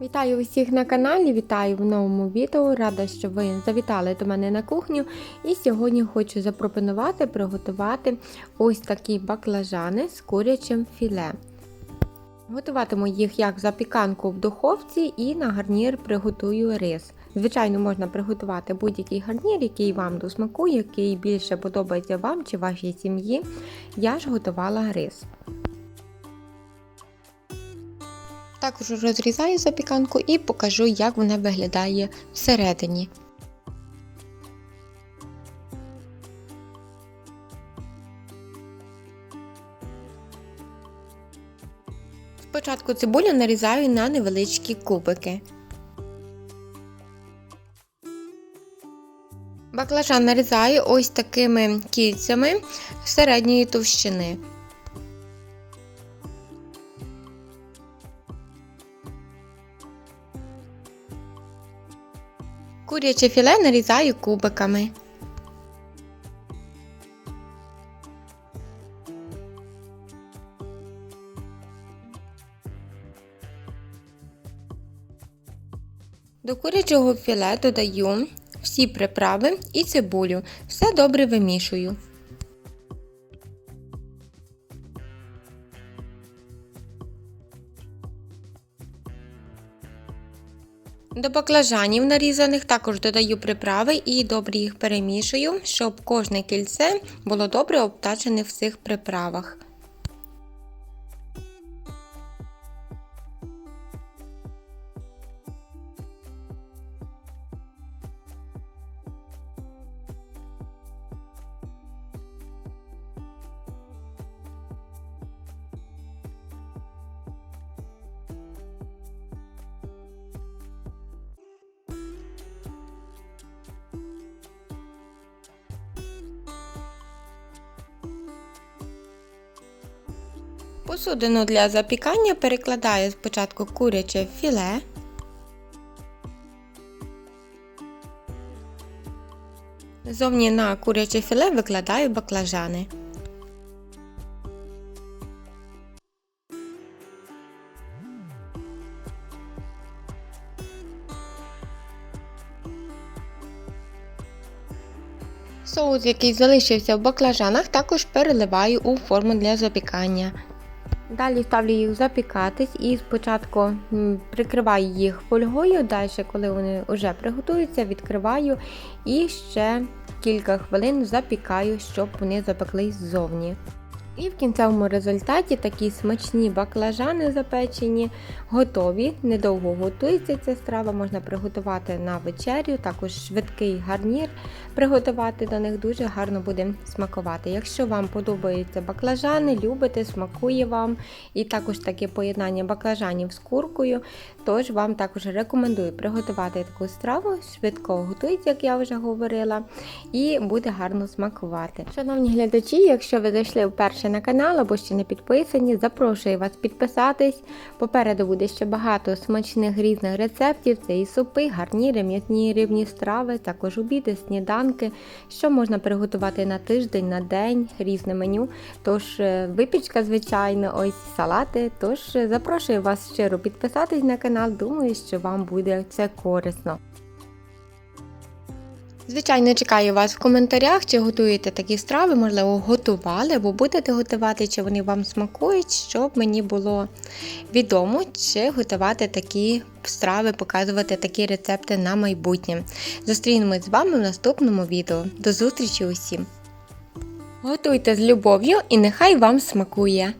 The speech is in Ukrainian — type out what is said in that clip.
Вітаю усіх на каналі, вітаю в новому відео. Рада, що ви завітали до мене на кухню. І сьогодні хочу запропонувати приготувати ось такі баклажани з курячим філе. Готуватиму їх як запіканку в духовці і на гарнір приготую рис. Звичайно, можна приготувати будь-який гарнір, який вам до смаку, який більше подобається вам чи вашій сім'ї. Я ж готувала рис. Також розрізаю запіканку і покажу, як вона виглядає всередині. Спочатку цибулю нарізаю на невеличкі кубики. Баклажан нарізаю ось такими кільцями середньої товщини. Куряче філе нарізаю кубиками. До курячого філе додаю всі приправи і цибулю. Все добре вимішую. До баклажанів нарізаних також додаю приправи і добре їх перемішую, щоб кожне кільце було добре обтачене в цих приправах. Посудину для запікання перекладаю спочатку куряче філе. Зовні на куряче філе викладаю баклажани. Соус, який залишився в баклажанах, також переливаю у форму для запікання. Далі ставлю їх запікатись і спочатку прикриваю їх фольгою, далі, коли вони вже приготуються, відкриваю і ще кілька хвилин запікаю, щоб вони запеклись ззовні. І в кінцевому результаті такі смачні баклажани запечені, готові. Недовго готується ця страва, можна приготувати на вечерю, також швидкий гарнір приготувати до них дуже гарно буде смакувати. Якщо вам подобаються баклажани, любите, смакує вам, і також таке поєднання баклажанів з куркою, тож вам також рекомендую приготувати таку страву, швидко готується, як я вже говорила, і буде гарно смакувати. Шановні глядачі, якщо ви зайшли вперше на канал або ще не підписані, запрошую вас підписатись. Попереду буде ще багато смачних різних рецептів. Це і супи, гарніри, м'ятні рибні страви, також обіди, сніданки, що можна приготувати на тиждень, на день, різне меню. Тож е, випічка, звичайно, ось салати. Тож е, запрошую вас щиро підписатись на канал. Думаю, що вам буде це корисно. Звичайно, чекаю вас в коментарях, чи готуєте такі страви, можливо, готували або будете готувати, чи вони вам смакують, щоб мені було відомо, чи готувати такі страви, показувати такі рецепти на майбутнє. Зустрінемось з вами в наступному відео. До зустрічі усім! Готуйте з любов'ю і нехай вам смакує!